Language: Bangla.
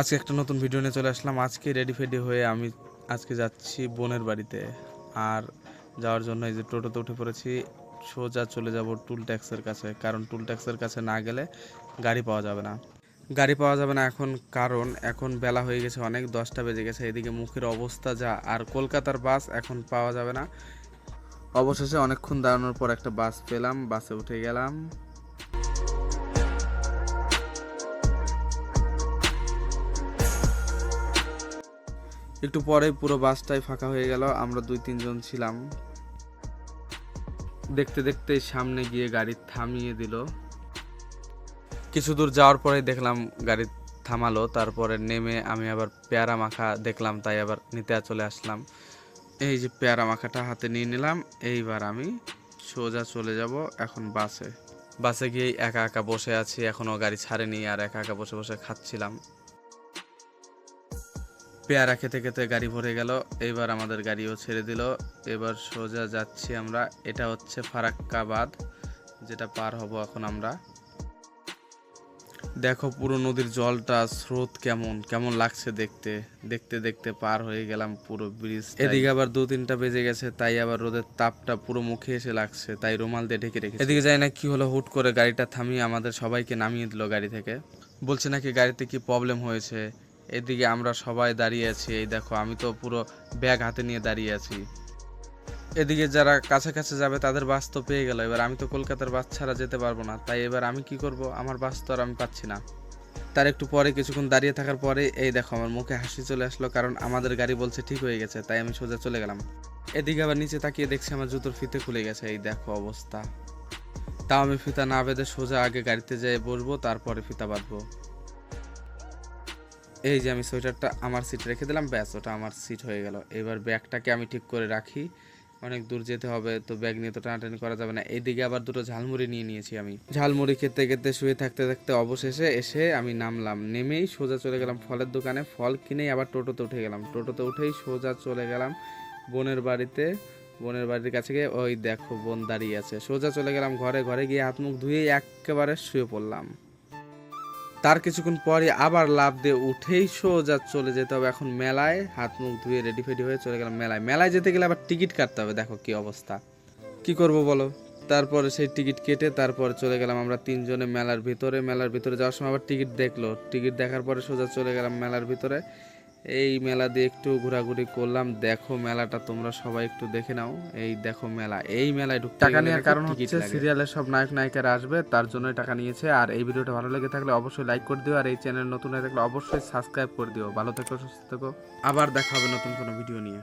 আজকে একটা নতুন ভিডিও নিয়ে চলে আসলাম। আজকে রেডি ফেডি হয়ে আমি আজকে যাচ্ছি বোনের বাড়িতে। আর যাওয়ার জন্য এই যে টোটোতে উঠে পড়েছি, সোজা চলে যাব টুল ট্যাক্সের কাছে। কারণ টুল ট্যাক্সের কাছে না গেলে গাড়ি পাওয়া যাবে না। গাড়ি পাওয়া যাবে না এখন কারণ এখন বেলা হয়ে গেছে অনেক, দশটা বেজে গেছে। এদিকে মুখের অবস্থা যা, আর কলকাতার বাস এখন পাওয়া যাবে না। অবশেষে অনেকক্ষণ দাঁড়ানোর পর একটা বাস পেলাম, বাসে উঠে গেলাম। একটু পরে পুরো বাসটাই ফাঁকা হয়ে গেল, আমরা দুই তিনজন ছিলাম। দেখতে দেখতে সামনে গিয়ে গাড়ি থামিয়ে দিল। কিছু দূর যাওয়ার পরে দেখলাম গাড়ি থামালো, তারপরে নেমে আমি আবার পেয়ারা মাখা দেখলাম, তাই আবার নিতে চলে আসলাম। এই যে পেয়ারা মাখাটা হাতে নিয়ে নিলাম, এইবার আমি সোজা চলে যাব এখন বাসে। বাসে গিয়ে একা একা বসে আছি, এখনও গাড়ি ছাড়েনি, আর একা একা বসে বসে খাচ্ছিলাম। পেয়ারা খেতে খেতে গাড়ি ভরে গেল। এবার আমাদের গাড়িও ছেড়ে দিল। এবার সোজা যাচ্ছি আমরা। এটা হচ্ছে ফারাক্কাবাদ যেটা পার হব এখন আমরা। দেখো পুরো নদীর জলটা স্রোত কেমন কেমন লাগছে দেখতে। দেখতে দেখতে পার হয়ে গেলাম পুরো ব্রিজ এদিকে আবার দু তিনটা বেজে গেছে তাই আবার রোদের তাপটা পুরো মুখে এসে লাগছে তাই রুমাল দিয়ে ঢেকে রেখে এদিকে যাই না কি হলো হুট করে গাড়িটা থামিয়ে আমাদের সবাইকে নামিয়ে দিল গাড়ি থেকে। বলছে নাকি গাড়িতে কি প্রবলেম হয়েছে? এদিকে আমরা সবাই দাঁড়িয়ে আছি। এই দেখো, আমি তো পুরো ব্যাগ হাতে নিয়ে দাঁড়িয়ে আছি। এদিকে যারা কাছাকাছি যাবে, তাদের বাস তো পেয়ে গেল। এবার আমি তো কলকাতার বাস ছাড়া যেতে পারব না। তাই এবার আমি কি করব? আমার বাস তো আর আমি পাচ্ছি না। তার একটু পরে, কিছুক্ষণ দাঁড়িয়ে থাকার পরে, এই দেখো, আমার মুখে হাসি চলে আসলো কারণ আমাদের গাড়ি বলছে ঠিক হয়ে গেছে, তাই আমি সোজা চলে গেলাম। এদিকে আবার নিচে তাকিয়ে দেখছি আমার জুতোর ফিতে খুলে গেছে। এই দেখো অবস্থা। তাও আমি ফিতা না বেঁধে সোজা আগে গাড়িতে যেয়ে বসবো, তারপরে ফিতা বাঁধবো। এই যে আমি সোয়েটারটা আমার সিট রেখে দিলাম, ব্যাস, ওটা আমার সিট হয়ে গেল। এবার ব্যাগটাকে আমি ঠিক করে রাখি। অনেক দূর যেতে হবে, তো ব্যাগ নিয়ে তো টানাটানি করা যাবে না। এইদিকে আবার দুটো ঝালমুড়ি নিয়ে নিয়েছি আমি। ঝালমুড়ি খেতে খেতে, শুয়ে থাকতে থাকতে অবশেষে এসে আমি নামলাম। নেমেই সোজা চলে গেলাম ফলের দোকানে। ফল কিনেই আবার টোটোতে উঠে গেলাম। টোটোতে উঠেই সোজা চলে গেলাম বোনের বাড়িতে। বোনের বাড়ির কাছে গিয়ে, ওই দেখো, বোন দাঁড়িয়ে আছে। সোজা চলে গেলাম ঘরে। ঘরে গিয়ে হাত মুখ ধুয়ে একেবারে শুয়ে পড়লাম। তার কিছুক্ষণ পরে আবার লাভ দিয়ে উঠেই সোজা চলে যেতে হবে এখন মেলায়। হাত মুখ ধুয়ে রেডি ফেডি হয়ে চলে গেলাম মেলায়। মেলায় যেতে গেলে আবার টিকিট কাটতে হবে, দেখো কি অবস্থা। কি করব বলো? তারপরে সেই টিকিট কেটে তারপরে চলে গেলাম আমরা তিনজনে মেলার ভিতরে। মেলার ভিতরে যাওয়ার সময় আবার টিকিট দেখল। টিকিট দেখার পরে সোজা চলে গেলাম মেলার ভিতরে। এই মেলা দিয়ে একটু ঘোরাঘুরি করলাম। দেখো মেলাটা তোমরা সবাই একটু দেখে নাও। এই দেখো মেলা। এই মেলায় ঢুকতে টাকা নেওয়ার কারণ হচ্ছে সিরিয়ালের সব নায়ক নায়িকারা আসবে তার জন্য টাকা নিয়েছে। আর এই ভিডিওটা ভালো লেগে থাকলে অবশ্যই লাইক করে দিও আর এই চ্যানেল নতুন হয়ে থাকলে অবশ্যই সাবস্ক্রাইব করে দিও। ভালো থেকো সুস্থ থেকো। আবার দেখা হবে নতুন কোনো ভিডিও নিয়ে।